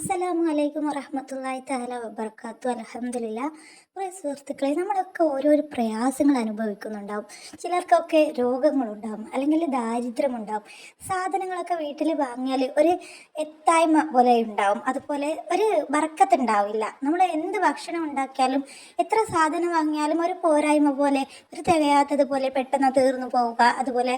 അസ്സലാമു അലൈക്കും വറഹമത്തല്ലാഹി താല വബർക്കാത്തു അലഹമില്ല കുറേ സുഹൃത്തുക്കളെ നമ്മളൊക്കെ ഓരോരോ പ്രയാസങ്ങൾ അനുഭവിക്കുന്നുണ്ടാവും. ചിലർക്കൊക്കെ രോഗങ്ങളുണ്ടാവും അല്ലെങ്കിൽ ദാരിദ്ര്യമുണ്ടാവും. സാധനങ്ങളൊക്കെ വീട്ടിൽ വാങ്ങിയാൽ ഒരു എത്തായ്മ പോലെ ഉണ്ടാവും. അതുപോലെ ഒരു വറക്കത്തുണ്ടാവില്ല നമ്മൾ എന്ത് ഭക്ഷണം ഉണ്ടാക്കിയാലും എത്ര സാധനം വാങ്ങിയാലും ഒരു പോരായ്മ പോലെ ഒരു തികയാത്തതുപോലെ പെട്ടെന്ന് തീർന്നു പോവുക. അതുപോലെ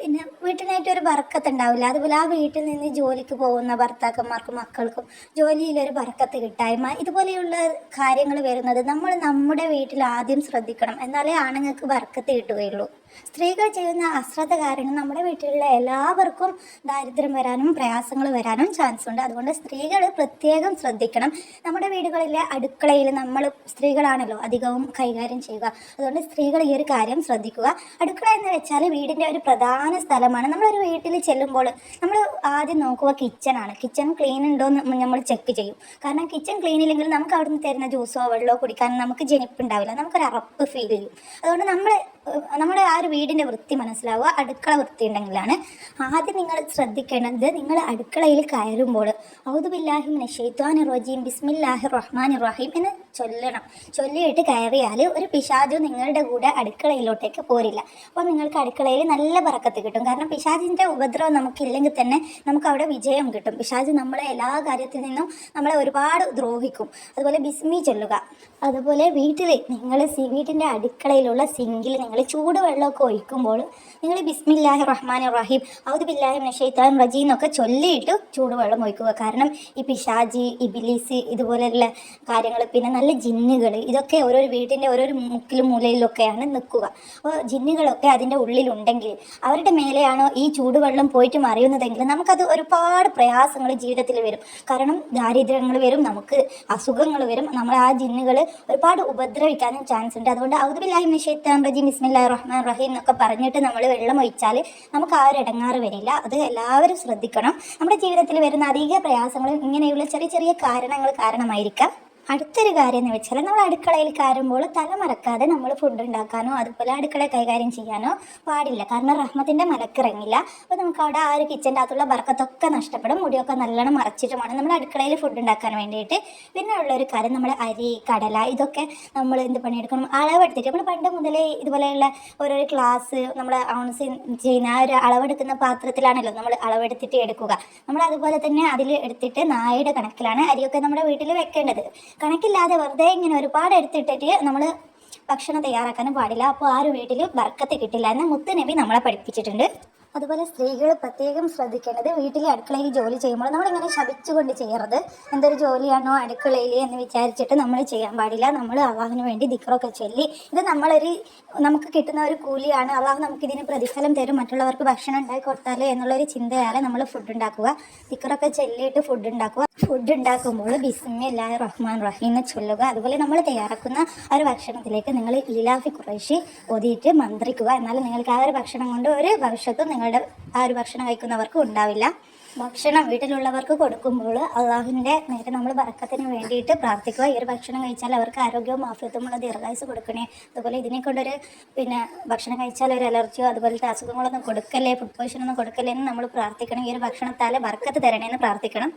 പിന്നെ വീട്ടിനായിട്ട് ഒരു ബർക്കത്ത് ഉണ്ടാവില്ല. അതുപോലെ ആ വീട്ടിൽ നിന്ന് ജോലിക്ക് പോകുന്ന ഭർത്താക്കന്മാർക്കും മക്കൾക്കും ജോലിയിലൊരു ബർക്കത്ത് കിട്ടായ്മ. ഇതുപോലെയുള്ള കാര്യങ്ങൾ വരുന്നത് നമ്മൾ നമ്മുടെ വീട്ടിൽ ആദ്യം ശ്രദ്ധിക്കണം. എന്നാലേ ആണുങ്ങൾക്ക് ബർക്കത്ത് കിട്ടുകയുള്ളൂ. സ്ത്രീകൾ ചെയ്യുന്ന അശ്രദ്ധ കാരണം നമ്മുടെ വീട്ടിലുള്ള എല്ലാവർക്കും ദാരിദ്ര്യം വരാനും പ്രയാസങ്ങൾ വരാനും ചാൻസ് ഉണ്ട്. അതുകൊണ്ട് സ്ത്രീകൾ പ്രത്യേകം ശ്രദ്ധിക്കണം. നമ്മുടെ വീടുകളിലെ അടുക്കളയിൽ നമ്മൾ സ്ത്രീകളാണല്ലോ അധികവും കൈകാര്യം ചെയ്യുക. അതുകൊണ്ട് സ്ത്രീകൾ ഈ ഒരു കാര്യം ശ്രദ്ധിക്കുക. അടുക്കള എന്ന് വെച്ചാൽ വീടിന്റെ ഒരു പ്രധാന സ്ഥലമാണ്. നമ്മളൊരു വീട്ടിൽ ചെല്ലുമ്പോൾ നമ്മൾ ആദ്യം നോക്കുക കിച്ചണാണ് കിച്ചൺ ക്ലീൻ ഉണ്ടോ എന്ന് നമ്മൾ ചെക്ക് ചെയ്യും. കാരണം കിച്ചൺ ക്ലീൻ ഇല്ലെങ്കിൽ നമുക്ക് അവിടുന്ന് തരുന്ന ജ്യൂസോ വെള്ളമോ കുടിക്കാൻ നമുക്ക് ജനിപ്പുണ്ടാവില്ല നമുക്കൊരു അറപ്പ് ഫീൽ ചെയ്യും. അതുകൊണ്ട് നമ്മൾ നമ്മുടെ ആ ഒരു വീടിന്റെ വൃത്തി മനസ്സിലാവുക. അടുക്കള വൃത്തി ഉണ്ടെങ്കിലാണ്. ആദ്യം നിങ്ങൾ ശ്രദ്ധിക്കേണ്ടത് നിങ്ങൾ അടുക്കളയിൽ കയറുമ്പോൾ ഔദുബില്ലാഹിം ഷെയ്ത്വാൻ റജീം ബിസ്മില്ലാഹി റഹ്മാൻ റഹീം എന്ന് ചൊല്ലണം. ചൊല്ലിയിട്ട് കയറിയാൽ ഒരു പിശാജു നിങ്ങളുടെ കൂടെ അടുക്കളയിലോട്ടേക്ക് പോരില്ല. അപ്പോൾ നിങ്ങൾക്ക് അടുക്കളയിൽ നല്ല പറക്കത്ത് കിട്ടും. കാരണം പിശാജിന്റെ ഉപദ്രവം നമുക്കില്ലെങ്കിൽ തന്നെ നമുക്ക് അവിടെ വിജയം കിട്ടും. പിശാജ് നമ്മളെ എല്ലാ കാര്യത്തിൽ നിന്നും നമ്മളെ ഒരുപാട് ദ്രോഹിക്കും. അതുപോലെ ബിസ്മി ചൊല്ലുക. അതുപോലെ വീട്ടിൽ നിങ്ങൾ വീട്ടിന്റെ അടുക്കളയിലുള്ള സിങ്കിൽ നിങ്ങൾ ചൂടുവെള്ളമൊക്കെ ഒഴിക്കുമ്പോൾ നിങ്ങൾ ബിസ്മില്ലാഹി റഹ്മാൻ റഹീം ഔദ് ബില്ലാഹി നഷൈത്താൻ റജീം എന്നൊക്കെ ചൊല്ലിയിട്ട് ചൂടുവെള്ളം ഒഴിക്കുക. കാരണം ഈ പിശാജി ഇബിലീസ് ഇതുപോലെയുള്ള കാര്യങ്ങൾ പിന്നെ നല്ല ജിന്നുകൾ ഇതൊക്കെ ഓരോ വീട്ടിന്റെ ഓരോരോ മുക്കിലും മൂലയിലൊക്കെയാണ് നിൽക്കുക. അപ്പോൾ ജിന്നുകളൊക്കെ അതിന്റെ ഉള്ളിലുണ്ടെങ്കിൽ അവരുടെ മേലെയാണോ ഈ ചൂടുവെള്ളം പോയിട്ട് മറിയുന്നതെങ്കിൽ നമുക്കത് ഒരുപാട് പ്രയാസങ്ങൾ ജീവിതത്തിൽ വരും. കാരണം ദാരിദ്ര്യങ്ങൾ വരും നമുക്ക് അസുഖങ്ങൾ വരും നമ്മൾ ആ ജിന്നുകൾ ഒരുപാട് ഉപദ്രവിക്കാനും ചാൻസ് ഉണ്ട് അതുകൊണ്ട് ഔദുബില്ലാഹി മിഷേത്താൻ റജീം ബിസ്മില്ലാ റഹ്മാൻ റഹീം എന്നൊക്കെ പറഞ്ഞിട്ട് നമ്മൾ വെള്ളം ഒഴിച്ചാൽ നമുക്ക് ആ ഒരു ഇടങ്ങാറ് വരില്ല. അത് എല്ലാവരും ശ്രദ്ധിക്കണം. നമ്മുടെ ജീവിതത്തിൽ വരുന്ന അധിക പ്രയാസങ്ങളും ഇങ്ങനെയുള്ള ചെറിയ ചെറിയ കാരണങ്ങൾ കാരണമായിരിക്കാം. അടുത്തൊരു കാര്യം എന്ന് വെച്ചാൽ നമ്മൾ അടുക്കളയിൽ കയറുമ്പോൾ തല മറക്കാതെ നമ്മൾ ഫുഡ് ഉണ്ടാക്കാനോ അതുപോലെ അടുക്കള കൈകാര്യം ചെയ്യാനോ പാടില്ല. കാരണം റഹ്മത്തിന്റെ മലക്കിറങ്ങില്ല. അപ്പോൾ നമുക്ക് അവിടെ ആ ഒരു കിച്ചന്റെ അകത്തുള്ള ബർക്കത്തൊക്കെ നഷ്ടപ്പെടും. മുടിയൊക്കെ നല്ലോണം മറച്ചിട്ടുമാണ് നമ്മൾ അടുക്കളയിൽ ഫുഡ് ഉണ്ടാക്കാൻ വേണ്ടിയിട്ട്. പിന്നെ ഉള്ളൊരു കാര്യം നമ്മൾ അരി കടല ഇതൊക്കെ നമ്മൾ എന്ത് പണിയെടുക്കണം? അളവെടുത്തിട്ട് നമ്മൾ പണ്ട് മുതലേ ഇതുപോലെയുള്ള ഓരോ ക്ലാസ് നമ്മൾ ഔൺസ് ചെയ്യുന്ന ആ ഒരു അളവെടുക്കുന്ന പാത്രത്തിലാണല്ലോ നമ്മൾ അളവെടുത്തിട്ട് എടുക്കുക. നമ്മൾ അതുപോലെ തന്നെ അതിൽ എടുത്തിട്ട് നായയുടെ കണക്കിലാണ് അരിയൊക്കെ നമ്മുടെ വീട്ടിൽ വെക്കേണ്ടത്. കണക്കില്ലാതെ വെറുതെ ഇങ്ങനെ ഒരുപാട് എടുത്തിട്ടിട്ട് നമ്മൾ ഭക്ഷണം തയ്യാറാക്കാനും പാടില്ല. അപ്പോൾ ആ ഒരു വീട്ടിൽ ബർക്കത്ത് കിട്ടില്ല എന്ന് മുത്തുനബി നമ്മളെ പഠിപ്പിച്ചിട്ടുണ്ട്. അതുപോലെ സ്ത്രീകൾ പ്രത്യേകം ശ്രദ്ധിക്കേണ്ടത് വീട്ടിലെ അടുക്കളയിൽ ജോലി ചെയ്യുമ്പോൾ നമ്മളിങ്ങനെ ശപിച്ചുകൊണ്ട് ചെയ്യരുത്. എന്തൊരു ജോലിയാണോ അടുക്കളയിൽ എന്ന് വിചാരിച്ചിട്ട് നമ്മൾ ചെയ്യാൻ പാടില്ല. നമ്മൾ അള്ളാഹിന് വേണ്ടി ദിക്റൊക്കെ ചൊല്ലി. ഇത് നമ്മളൊരു നമുക്ക് കിട്ടുന്ന ഒരു കൂലിയാണ്. അള്ളാഹ് നമുക്കിതിന് പ്രതിഫലം തരും. മറ്റുള്ളവർക്ക് ഭക്ഷണം ഉണ്ടാക്കി കൊടുത്താലേ എന്നുള്ളൊരു ചിന്തയാലെ നമ്മൾ ഫുഡ് ഉണ്ടാക്കുക. ദിക്റൊക്കെ ചൊല്ലിയിട്ട് ഫുഡ് ഉണ്ടാക്കുക. ഫുഡ് ഉണ്ടാക്കുമ്പോൾ ബിസ്മില്ലാ റഹ്മാൻ റഹീം എന്ന് ചൊല്ലുക. അതുപോലെ നമ്മൾ തയ്യാറാക്കുന്ന ഒരു ഭക്ഷണത്തിലേക്ക് നിങ്ങൾ ലിലാഫി കുറേശ്ശി ഒതിയിട്ട് മന്ത്രിക്കുക. എന്നാലും നിങ്ങൾക്ക് ആ ഒരു ഭക്ഷണം കൊണ്ട് ഒരു ഭവിഷ്യത്തും നിങ്ങളുടെ ആ ഒരു ഭക്ഷണം കഴിക്കുന്നവർക്ക് ഉണ്ടാവില്ല. ഭക്ഷണം വീട്ടിലുള്ളവർക്ക് കൊടുക്കുമ്പോൾ അള്ളാഹുവിന്റെ നേരെ നമ്മൾ വറക്കത്തിന് വേണ്ടിയിട്ട് പ്രാർത്ഥിക്കുക. ഈ ഒരു ഭക്ഷണം കഴിച്ചാൽ അവർക്ക് ആരോഗ്യവും ആഫ്യത്വമുള്ള ദീർഘായുസ് കൊടുക്കണേ. അതുപോലെ ഇതിനെ കൊണ്ടൊരു പിന്നെ ഭക്ഷണം കഴിച്ചാൽ ഒരു അലർജിയോ അതുപോലത്തെ അസുഖങ്ങളൊന്നും കൊടുക്കല്ലേ ഫുഡ് പോയിഷൻ ഒന്നും കൊടുക്കല്ലേ എന്ന് നമ്മൾ പ്രാർത്ഥിക്കണം. ഈ ഒരു ഭക്ഷണത്താൽ വറക്കത്ത് തരണേ എന്ന് പ്രാർത്ഥിക്കണം.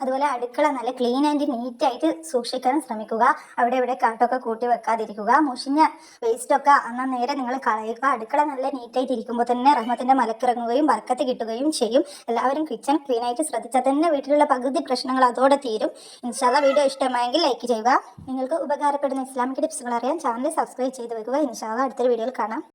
അതുപോലെ അടുക്കള നല്ല ക്ലീൻ ആൻഡ് നീറ്റ് ആയിട്ട് സൂക്ഷിക്കാൻ ശ്രമിക്കുക. അവിടെ ഇവിടെ കാട്ടൊക്കെ കൂട്ടി വെക്കാതിരിക്കുക. മുഷിഞ്ഞ വേസ്റ്റൊക്കെ അന്ന നേരെ നിങ്ങൾ കളയുക. അടുക്കള നല്ല നീറ്റായിട്ട് ഇരിക്കുമ്പോൾ തന്നെ റഹ്മത്തിന്റെ മലക്കിറങ്ങുകയും വർക്കത്ത് കിട്ടുകയും ചെയ്യും. എല്ലാവരും കിച്ചൺ ക്ലീൻ ആയിട്ട് ശ്രദ്ധിച്ചാൽ തന്നെ വീട്ടിലുള്ള പകുതി പ്രശ്നങ്ങൾ അതോടെ തീരും. ഇൻഷാല്ല വീഡിയോ ഇഷ്ടമായെങ്കിൽ ലൈക്ക് ചെയ്യുക. നിങ്ങൾക്ക് ഉപകാരപ്പെടുന്ന ഇസ്ലാമിക് ടിപ്സുകൾ അറിയാൻ ചാനൽ സബ്സ്ക്രൈബ് ചെയ്ത് വെക്കുക. ഇൻഷാല്ല അടുത്തൊരു വീഡിയോയിൽ കാണാം.